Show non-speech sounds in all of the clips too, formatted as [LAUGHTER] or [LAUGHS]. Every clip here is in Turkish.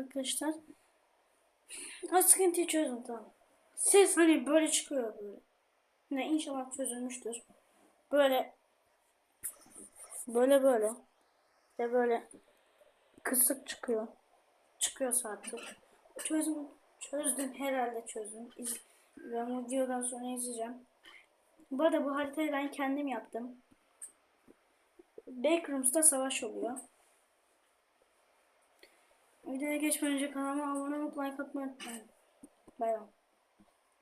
arkadaşlar. Ha sıkıntıyı çözdüm tamam. Ses hani böyle çıkıyor böyle. Ne inşallah çözülmüştür. Böyle böyle böyle ve böyle kısık çıkıyor. Çıkıyor artık. Çözdüm. Çözdüm herhalde çözdüm. Ben videodan sonra izleyeceğim. Bu arada bu haritayı ben kendim yaptım. Backrooms'ta savaş oluyor. Videoya geçmeden önce kanalıma abone olup like atmayı unutmayın. Bay bay.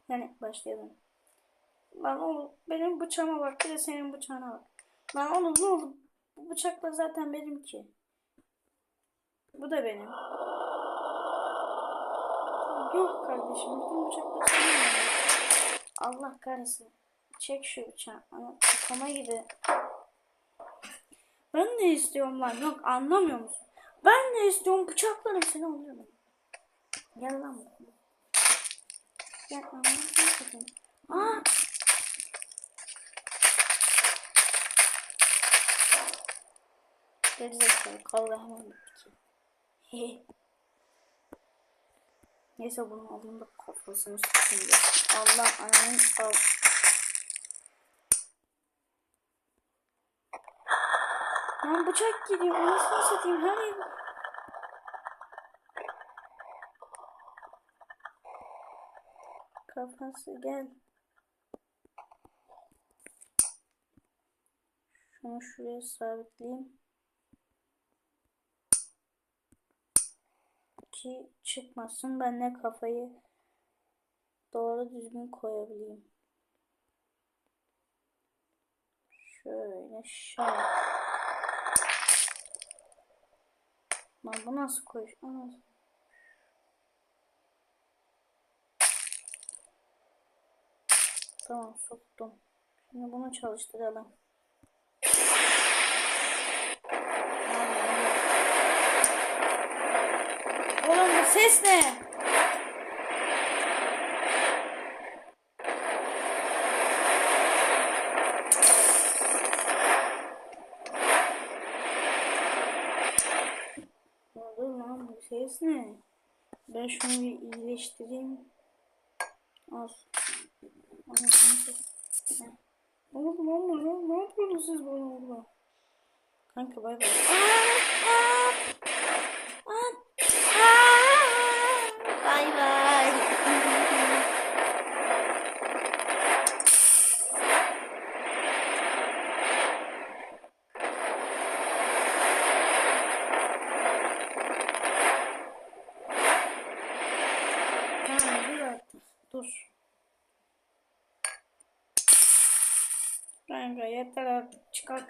Yani başlayalım. Lan oğlum benim bıçağıma bak bir de senin bıçağına bak. Lan oğlum ne oldu? Bu bıçak da zaten benim ki. Bu da benim. Yok kardeşim bütün bıçaklar senin. Allah kahretsin. Çek şu bıçağı. Ana kafama gibi. Ben ne istiyorum lan? Yok anlamıyor musun? Ben ne istiyorum? Bıçaklarım seni alıyorum. Gel lan. Gel lan buraya. Aa! Gerizekalı kavga hemen. [LAUGHS] Neyse bunu alayım da kafasını sıkayım. Allah ananın al. Lan bıçak gidiyor. Anasını satayım. Her yer... Kafası gel. Şunu şuraya sabitleyeyim. Ki çıkmasın. Ben de kafayı doğru düzgün koyabileyim. Şöyle şöyle. Lan bu nasıl koyuş? Anasını. Tamam soktum. Şimdi bunu çalıştıralım. Oğlum bu ses? Ne oldu lan bu ses ne? Ben şunu bir iyileştireyim. Al. Anasını. Ne oldu lan bu? Ne, yapıyorsunuz siz bana orada? Kanka bay bay. Bay bay. Tamam dur artık. Dur. Kanka yeter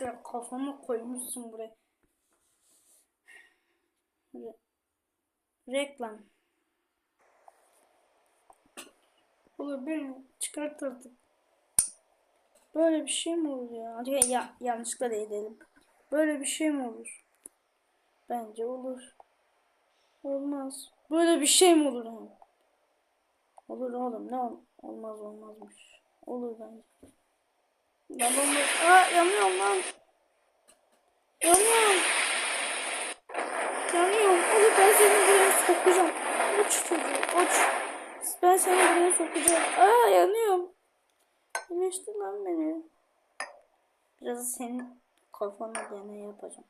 ya kafamı koymuşsun buraya. Re- Reklam. Olur beni çıkart artık. Böyle bir şey mi olur ya? Hadi ya yanlışlıkla değdirelim. Böyle bir şey mi olur? Bence olur. Olmaz. Böyle bir şey mi olur? Olur oğlum ne ol olmaz olmazmış. Olur bence. Olmaz. Aa yanıyorum lan. Yanıyorum. Yanıyorum. Oğlum ben seni buraya sokacağım. Uç çocuğu uç. Ben seni buraya sokacağım. Aa yanıyorum. Güneşti lan beni. Biraz senin kafana deney yapacağım.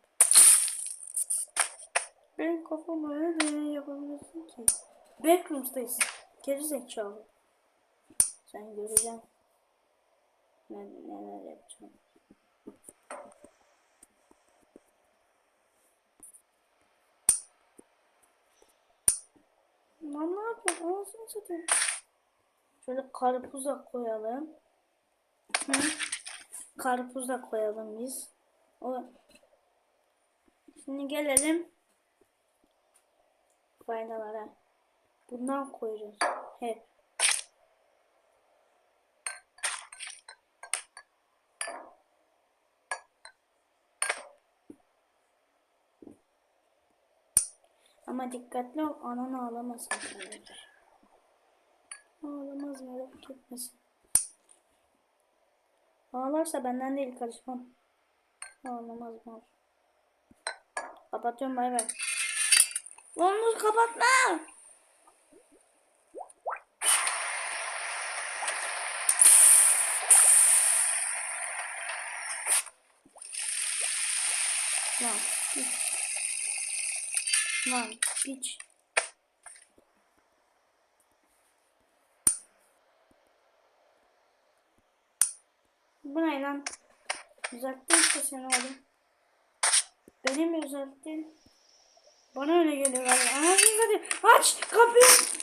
Benim kafama öyle deney yapabilirsin ki. Backrooms'tayız. Geri zekalı. Sen göreceksin. Ben neler yapacağım. Lan ne yapıyorsun? Anasını satayım. Şöyle karpuz da koyalım. Hı? Karpuz da koyalım biz. O. Şimdi gelelim faydalara. Bundan koyacağız. Hep. Ama dikkatli ol ananı ağlamasın. kardeşim. Ağlamaz merak etmesin. Ağlarsa benden değil karışmam. Ağlamaz mal. Kapatıyorum bay bay. Onu kapatma. Lan. Lan piç. Bu ne lan? Düzelttin işte seni oğlum. Beni mi düzelttin? Bana öyle geliyor galiba. Anasını hadi aç kapıyı.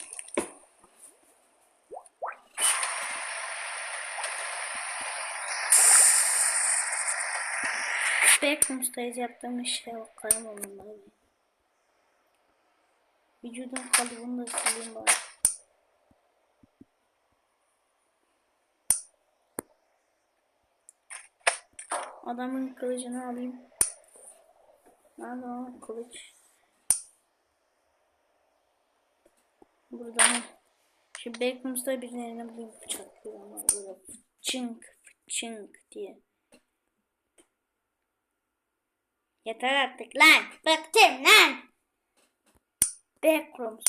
Backroom'dayız yaptığım işe bakarım onunla. Vücudun kalıbını da sileyim bari. Adamın kılıcını alayım. Nerede o kılıç? Burada mı? Şu Backroom'da birilerine bulayım bıçaklıyor ama böyle çınk çınk diye. Yeter artık lan. Bıktım lan. Backrooms.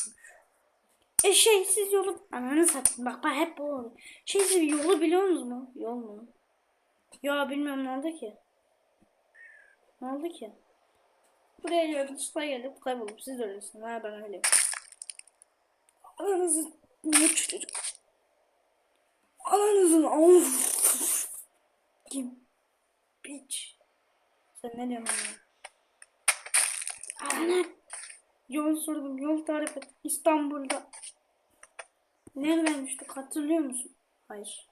E şeysiz yolu ananı satayım bak bak hep bu oluyor. Şeysiz yolu biliyor musunuz mu? Yol mu? Ya bilmiyorum ne oldu ki. Ne oldu ki? Buraya gelip çıta gelip kaybolup siz öylesin. Ha ben öyleyim. Ananızı ne çocuk. Ananızın of. Kim? Piç. Sen ne diyorsun bana? Yol sordum. Yol tarif et. İstanbul'da. Nereden düştük hatırlıyor musun? Hayır.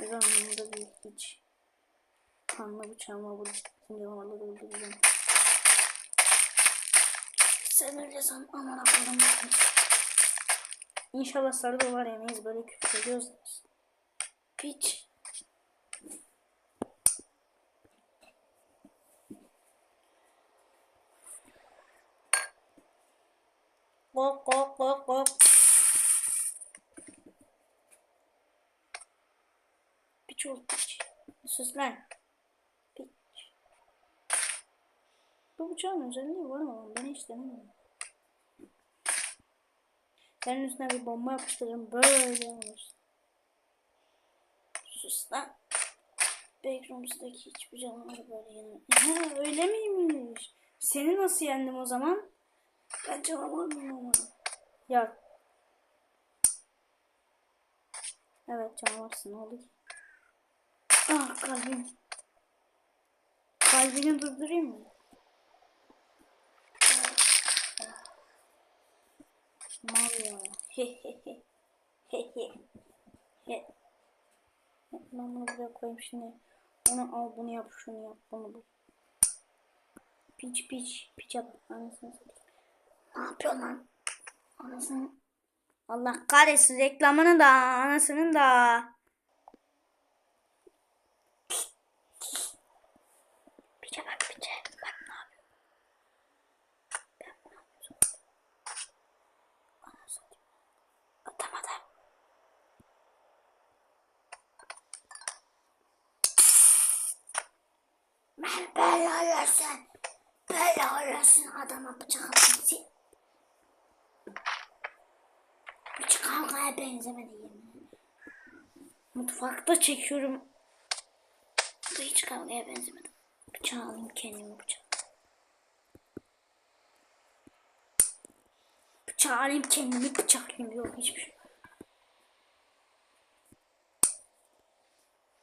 Bir zamanında bir hiç. Kanlı bıçağıma. Şimdi havaları öldüreceğim. Sen san aman akıllım. İnşallah sarı dolar yemeyiz böyle küfür ediyorsanız. Piç. Kok kok kok kok. Piç ol piç. Sus lan. Piç. Bu bıçağın özelliği var ama ben hiç denemiyorum. Senin üstüne bir bomba yapıştırırım böyle olur. Sus lan. Backrooms'daki hiçbir canavar böyle. Ha öyle miymiş? Seni nasıl yendim o zaman? Ben mıyım ama? Ya. Evet canavarsın ne oldu ki? Ah kalbim. Kalbini durdurayım mı? Mal ya. He he he. He he. He. Ben bunu buraya koyayım şimdi. Onu al bunu yap şunu yap bunu bu. Piç piç. Piç yap. Anasını satayım. Ne yapıyorsun lan? Anasını. Allah kahretsin reklamını da anasının da. Piçe bak piçe. Bak ne yapıyor. Ben ne yapıyorsun? Anasını. Atamadım. Ben böyle oluyorsun. Böyle oluyorsun adama bıçak atıyorsun. Kavgaya benzemedi. Mutfakta çekiyorum. Bu hiç kavgaya benzemedi. Bıçağı alayım kendime bıçak. Bıçağı alayım kendimi bıçaklayayım. Yok hiçbir şey.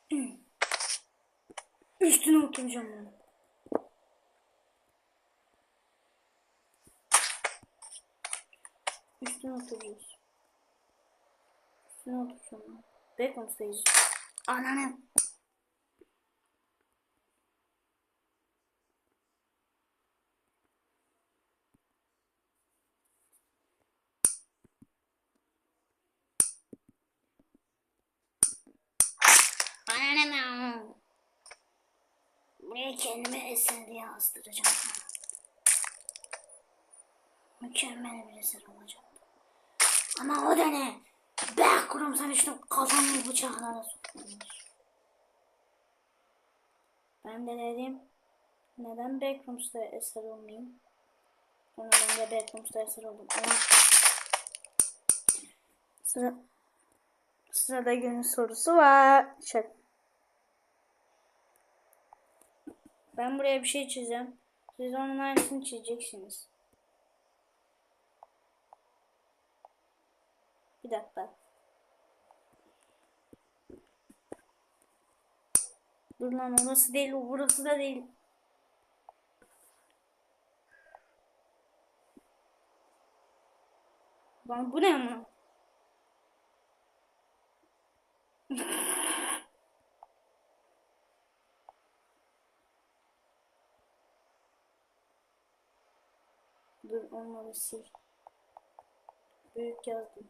Hmm. Üstüne oturacağım ben. Üstüne oturacağız. Üstüne oturacağım ben. Backroom'dayız. Ananı. Ananı. Buraya kendime eser diye yazdıracağım. Mükemmel bir eser olacak. Ama o da ne? Backroom sen işte kafamı bıçaklara sokmuş. Ben de dedim neden Backrooms'ta eser olmayayım? Sonra ben de Bedrooms'ta esir oldum. Ama sıra sırada günün sorusu var. Şaka. Ben buraya bir şey çizeceğim. Siz onun aynısını çizeceksiniz. Bir dakika. Dur lan orası değil, o burası da değil. Lan bu ne ama? [LAUGHS] Dur onları sil. Büyük yazdım.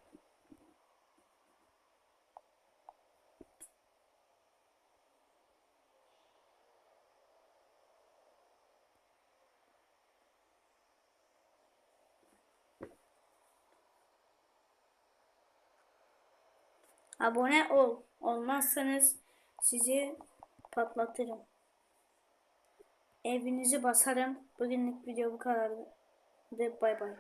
Abone ol. Olmazsanız sizi patlatırım. Evinizi basarım. Bugünlük video bu kadardı. Bay bay.